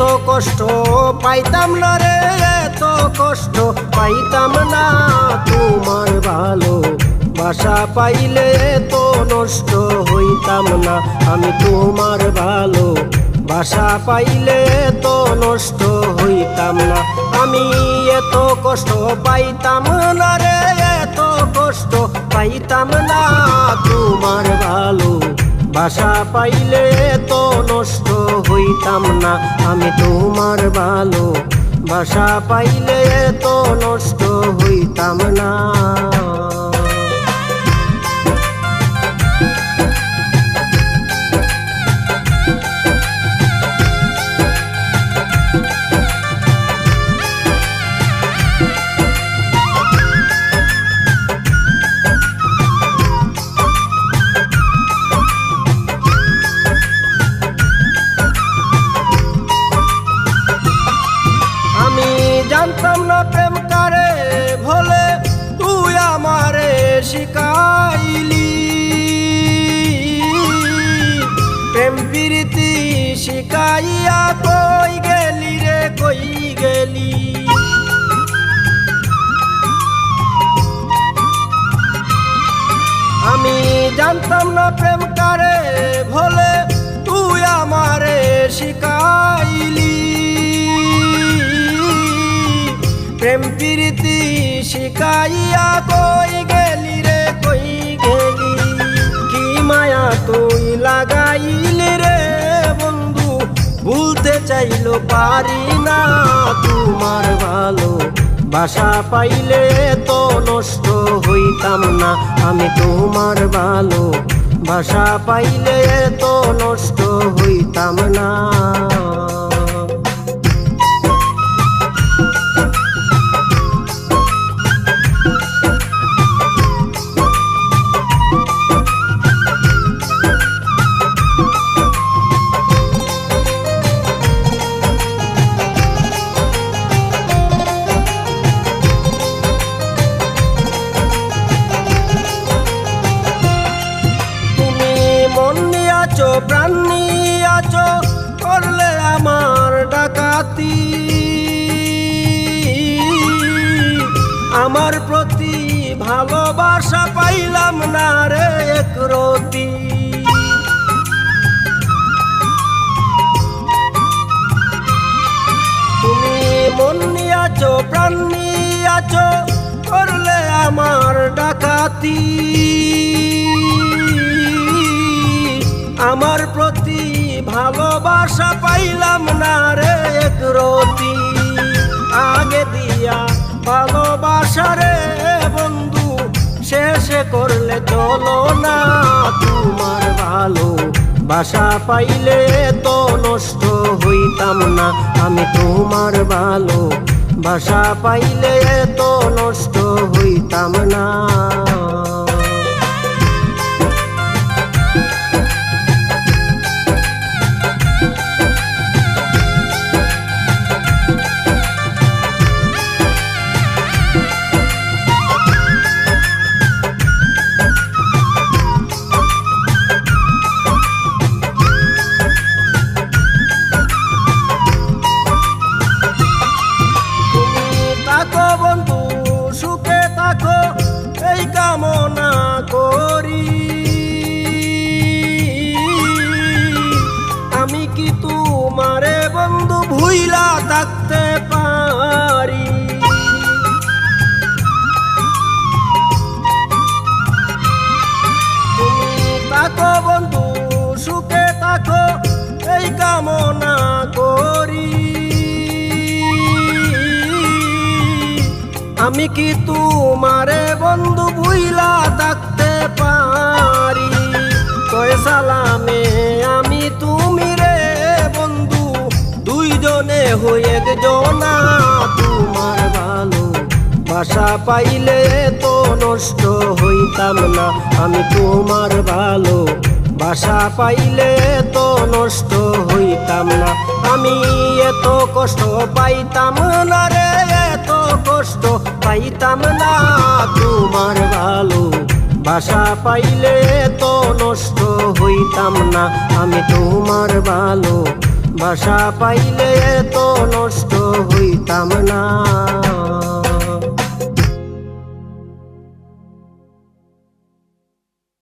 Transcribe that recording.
কষ্ট পাইতাম না রে, এত কষ্ট পাইতাম না। তোমার ভালো বাসা পাইলে তো নষ্ট হইতাম না। আমি তোমার ভালো বাসা পাইলে তো নষ্ট হইতাম না। আমি এত কষ্ট পাইতাম না রে, এত কষ্ট পাইতাম না। তোমার ভালো বাসা পাইলে তো নষ্ট হইতাম না, আমি তোমার ভালো বাসা পাইলে তো নষ্ট হইতাম না। শিখাইয়া কই গেলি রে, কই গেলি? আমি জানতাম না প্রেম কারে ভোলে, তুই আমারে শিখাইলি। প্রেম প্রীতি শিখাইয়া কই গেলি রে, কই গেলি? কি মায়া তুই লাগাইলি রে? ভুলতে চাইলো পারি না। তোমার ভালো বাসা পাইলে তো নষ্ট হইতাম না। আমি তোমার ভালো বাসা পাইলে তো নষ্ট হইতাম না। আমার প্রতি ভালোবাসা পাইলাম না রে এক রতি। তুমি মন নিয়াছো, প্রাণ নিয়াছো, করলে আমার ডাকাতি। আমার প্রতি ভালোবাসা পাইলাম না রে এক রতি। আগে দিয়া ভালোবাসা রে বন্ধু, শেষে করলে চলো না। তোমার ভালো বাসা পাইলে তো নষ্ট হইতাম না। আমি তোমার ভালো বাসা পাইলে তো নষ্ট হইতাম না। আমি কি তোমারে বন্ধু বুইলা থাকতে পারি? কয় সালামে আমি তুমি রে বন্ধু, দুইজনে হয়ে জনা তোমার ভালো বাসা পাইলে তো নষ্ট হইতাম না। আমি তোমার ভালো বাসা পাইলে তো নষ্ট হইতাম না। আমি এত কষ্ট পাইতাম না রে। বাসা পাইলে তো নষ্ট হইতাম না। আমি তোমার ভালো বাসা পাইলে তো নষ্ট হইতাম না।